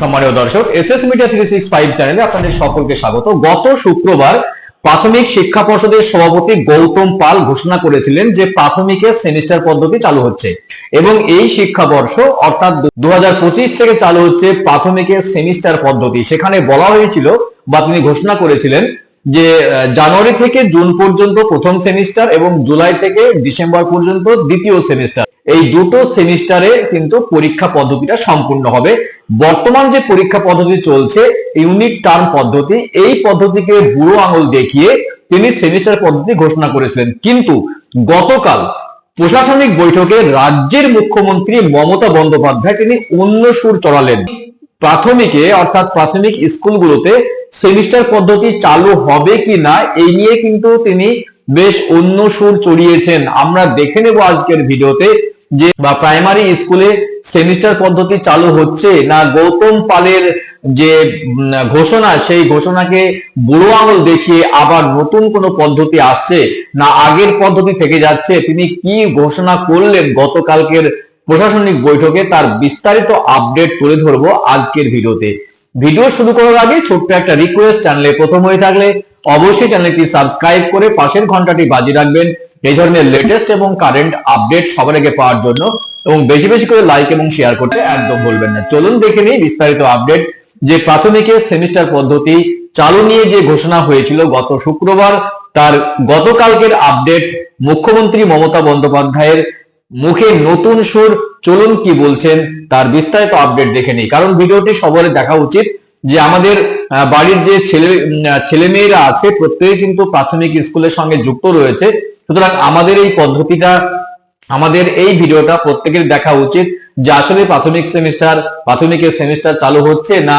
সম্মানীয় দর্শক S S media three six five চ্যানেলে আপনাদের সকলকে স্বাগত। গত শুক্রবার প্রাথমিক শিক্ষা পর্ষদের সভাপতি গৌতম পাল ঘোষণা করেছিলেন যে প্রাথমিকের সেমিস্টার পদ্ধতি চালু হচ্ছে এবং এই শিক্ষাবর্ষ অর্থাৎ দু হাজার পঁচিশ থেকে চালু হচ্ছে প্রাথমিকের সেমিস্টার পদ্ধতি। সেখানে বলা হয়েছিল বা তিনি ঘোষণা করেছিলেন যে জানুয়ারি থেকে জুন পর্যন্ত প্রথম সেমিস্টার এবং জুলাই থেকে ডিসেম্বর পর্যন্ত দ্বিতীয় সেমিস্টার। এই দুটো সেমিস্টারে কিন্তু পরীক্ষা পদ্ধতিটা সম্পূর্ণ হবে। বর্তমান যে পরীক্ষা পদ্ধতি চলছে ইউনিট টার্ম পদ্ধতি, এই পদ্ধতিকে বুড়ো আঙুল দেখিয়ে তিনি সেমিস্টার পদ্ধতি ঘোষণা করেছিলেন। কিন্তু গতকাল প্রশাসনিক বৈঠকে রাজ্যের মুখ্যমন্ত্রী মমতা বন্দ্যোপাধ্যায় তিনি অন্য সুর চড়ালেন। প্রাথমিকে, অর্থাৎ প্রাথমিক স্কুলগুলোতে সেমিস্টার পদ্ধতি চালু হবে কি না, এই নিয়ে কিন্তু তিনি বেশ অন্য সুর চড়িয়েছেন। আমরা দেখে নেব আজকের ভিডিওতে যে, বা প্রাইমারি স্কুলে সেমিস্টার পদ্ধতি চালু হচ্ছে না গৌতম পালের যে ঘোষণা, সেই ঘোষণাকে বুড়ো আঙুল দেখিয়ে আবার নতুন কোনো পদ্ধতি আসছে না আগের পদ্ধতি থেকে যাচ্ছে? তিনি কি ঘোষণা করলেন গতকালকের প্রশাসনিক বৈঠকে? তার বিস্তারিত আপডেট তুলে ধরবো আজকের ভিডিওতে। ভিডিও শুরু করার আগে ছোট্ট একটা রিকোয়েস্ট চ্যানেলে প্রথম হয়ে থাকলে অবশ্যই চ্যানেলটি সাবস্ক্রাইব করে পাশের ঘন্টাটি বাজিয়ে রাখবেন। এই ধরনের লেটেস্ট এবং কারেন্ট আপডেট সবার আগে পাওয়ার জন্য এবং বেশি বেশি করে লাইক এবং শেয়ার করতে একদম ভুলবেন না। চলুন দেখে নিই বিস্তারিত আপডেট যে প্রাথমিকের সেমিস্টার পদ্ধতি চালু নিয়ে যে ঘোষণা হয়েছিল গত শুক্রবার, তার গতকালকের আপডেট মুখ্যমন্ত্রী মমতা বন্দ্যোপাধ্যায়ের মুখে নতুন সুর, চলুন কি বলছেন, তার বিস্তারিত আপডেট দেখে নিই। কারণ ভিডিওটি সবারই দেখা উচিত। যে আমাদের বাড়ির যে ছেলে ছেলে মেয়েরা আছে প্রত্যেকে কিন্তু প্রাথমিক স্কুলের সঙ্গে যুক্ত রয়েছে। সুতরাং আমাদের এই পদ্ধতিটা, আমাদের এই ভিডিওটা প্রত্যেকের দেখা উচিত যে আসলে প্রাথমিক সেমিস্টার প্রাথমিকের সেমিস্টার চালু হচ্ছে না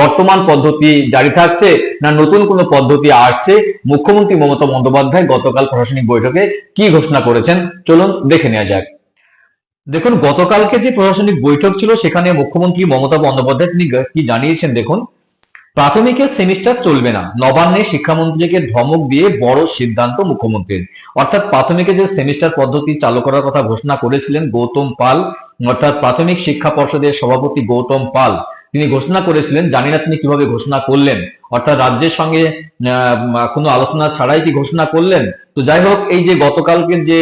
বর্তমান পদ্ধতি জারি থাকছে না নতুন কোনো পদ্ধতি আসছে। মুখ্যমন্ত্রী মমতা বন্দ্যোপাধ্যায় গতকাল প্রশাসনিক বৈঠকে কি ঘোষণা করেছেন? চলুন দেখে নেওয়া যাক। দেখুন, গতকালকে যে প্রশাসনিক বৈঠক ছিল, সেখানে মুখ্যমন্ত্রী মমতা বন্দ্যোপাধ্যায় তিনি কি জানিয়েছেন দেখুন? প্রাথমিকের সেমিস্টার চলবে না। নবান্নে শিক্ষামন্ত্রীকে ধমক দিয়ে বড় সিদ্ধান্ত মুখ্যমন্ত্রীর। অর্থাৎ প্রাথমিকে যে সেমিস্টার পদ্ধতি চালু করার কথা ঘোষণা করেছিলেন গৌতম পাল, অর্থাৎ প্রাথমিক শিক্ষা পর্ষদের সভাপতি গৌতম পাল। তিনি ঘোষণা করেছিলেন, জানি না তিনি কীভাবে ঘোষণা করলেন। অর্থাৎ রাজ্যের সঙ্গে কোনো আলোচনা ছাড়াই কি ঘোষণা করলেন? তো যাই হোক, এই যে গতকালকের যে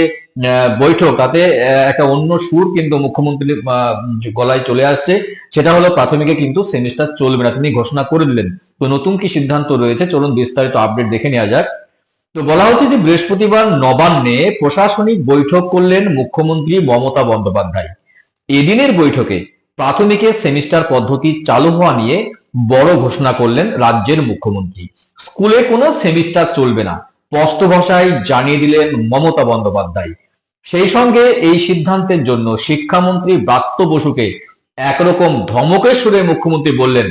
বৈঠক, তাতে একটা অন্য সুর কিন্তু মুখ্যমন্ত্রী গলায় চলে আসছে। সেটা হলো প্রাথমিকে কিন্তু সেমিস্টার চলবে না, তিনি ঘোষণা করে দিলেন। তো নতুন কি সিদ্ধান্ত রয়েছে? চলুন বিস্তারিত আপডেট দেখে নেওয়া যাক। তো বলা হচ্ছে যে বৃহস্পতিবার নবান্নে প্রশাসনিক বৈঠক করলেন মুখ্যমন্ত্রী মমতা বন্দ্যোপাধ্যায়। এদিনের বৈঠকে প্রাথমিকের সেমিস্টার পদ্ধতি চালু হওয়া নিয়ে বড় ঘোষণা করলেন রাজ্যের মুখ্যমন্ত্রী। স্কুলে কোনো সেমিস্টার চলবে না স্পষ্ট ভাষায় জানিয়ে দিলেন মমতা বন্দ্যোপাধ্যায়। সেই সঙ্গে এই সিদ্ধান্তের জন্য শিক্ষামন্ত্রী ব্রাত্য বসুকে একরকম ধমকের সুরে মুখ্যমন্ত্রী বললেন,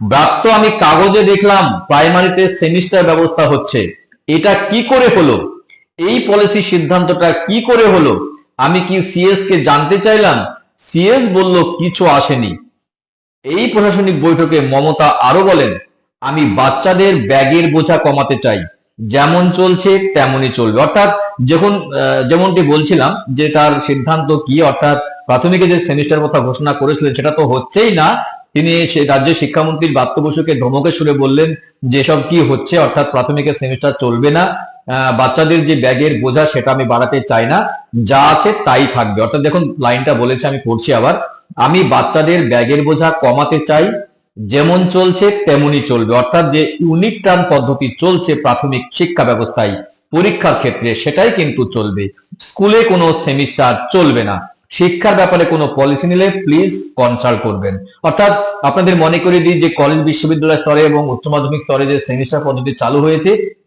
ব্রাত্য, আমি কাগজে দেখলাম প্রাইমারিতে সেমিস্টার ব্যবস্থা হচ্ছে। এটা কি করে হলো? এই পলিসি সিদ্ধান্তটা কি করে হলো? আমি কি সিএস কে জানতে চাইলাম? সিএস বলল, কিছু আসেনি। এই প্রশাসনিক বৈঠকে মমতা আরও বলেন, আমি বাচ্চাদের ব্যাগের বোঝা কমাতে চাই। যেমন চলছে, তেমনই চলবে। অর্থাৎ যখন যেমনটি বলছিলাম, যে তার সিদ্ধান্ত কি, অর্থাৎ প্রাথমিকে যে সেমিস্টার কথা ঘোষণা করেছিলেন, সেটা তো হচ্ছেই না। তিনি সে রাজ্যের শিক্ষামন্ত্রীর বাত্য বসুকে ধমকে সুরে বললেন যে সব কি হচ্ছে, অর্থাৎ প্রাথমিকের সেমিস্টার চলবে না। বাচ্চাদের যে ব্যাগের বোঝা সেটা আমি বাড়াতে চাই না। যা আছে তাই থাকবে। অর্থাৎ দেখুন, লাইনটা বলেছে, আমি পড়ছি আবার। আমি বাচ্চাদের ব্যাগের বোঝা কমাতে চাই। যেমন চলছে, তেমনই চলবে। অর্থাৎ যে ইউনিট টার্ম পদ্ধতি চলছে প্রাথমিক শিক্ষা ব্যবস্থায়, পরীক্ষার ক্ষেত্রে সেটাই কিন্তু চলবে। স্কুলে কোনো সেমিস্টার চলবে না। শিক্ষার ব্যাপারে কোনো পলিসি নিলে প্লিজ কনসাল্ট করবেন। অর্থাৎ আপনাদের মনে করে দিই যে কলেজ বিশ্ববিদ্যালয় স্তরে এবং উচ্চ মাধ্যমিক স্তরে যে সেমিস্টার পদ্ধতি চালু হয়েছে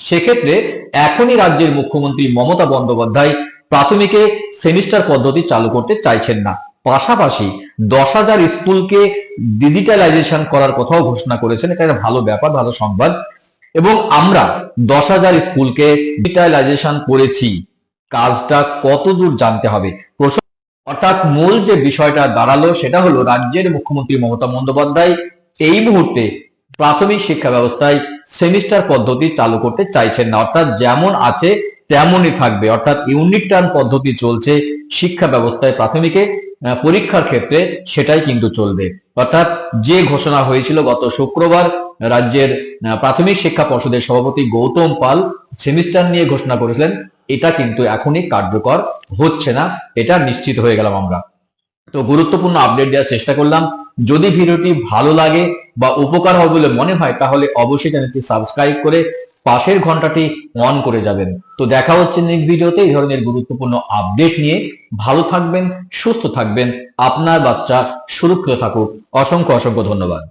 সেক্ষেত্রে এখনই রাজ্যের মুখ্যমন্ত্রী মমতা বন্দ্যোপাধ্যায় প্রাথমিকে সেমিস্টার পদ্ধতি চালু করতে চাইছেন না। পাশাপাশি দশ হাজার স্কুলকে ডিজিটালাইজেশন করার কথাও ঘোষণা করেছেন। এটা একটা ভালো ব্যাপার, ভালো সংবাদ। এবং আমরা দশ হাজার স্কুলকে ডিজিটালাইজেশন করেছি। কাজটা কতদূর জানতে হবে? অর্থাৎ মূল যে বিষয়টা দাঁড়াল সেটা হলো রাজ্যের মুখ্যমন্ত্রী মমতা বন্দ্যোপাধ্যায় এই মুহূর্তে প্রাথমিক শিক্ষা ব্যবস্থায় সেমিস্টার পদ্ধতি চালু করতে চাইছেন না। অর্থাৎ যেমন আছে, তেমনই থাকবে। অর্থাৎ ইউনিট টার্ম পদ্ধতি চলছে শিক্ষা ব্যবস্থায় প্রাথমিকে পরীক্ষার ক্ষেত্রে সেটাই কিন্তু চলবে। অর্থাৎ যে ঘোষণা হয়েছিল গত শুক্রবার, রাজ্যের প্রাথমিক শিক্ষা পর্ষদের সভাপতি গৌতম পাল সেমিস্টার নিয়ে ঘোষণা করেছিলেন, এটা কিন্তু এখনই কার্যকর হচ্ছে না, এটা নিশ্চিত হয়ে গেলাম আমরা। তো গুরুত্বপূর্ণ আপডেট দেওয়ার চেষ্টা করলাম। যদি ভিডিওটি ভালো লাগে বা উপকার হবে বলে মনে হয়, তাহলে অবশ্যই চ্যানেলটি সাবস্ক্রাইব করে পাশের ঘন্টাটি অন করে যাবেন। তো দেখা হচ্ছে নেক্সট ভিডিওতে এই ধরনের গুরুত্বপূর্ণ আপডেট নিয়ে ভালো থাকবেন, সুস্থ থাকবেন। আপনার বাচ্চা সুরক্ষিত থাকুক। অসংখ্য অসংখ্য ধন্যবাদ।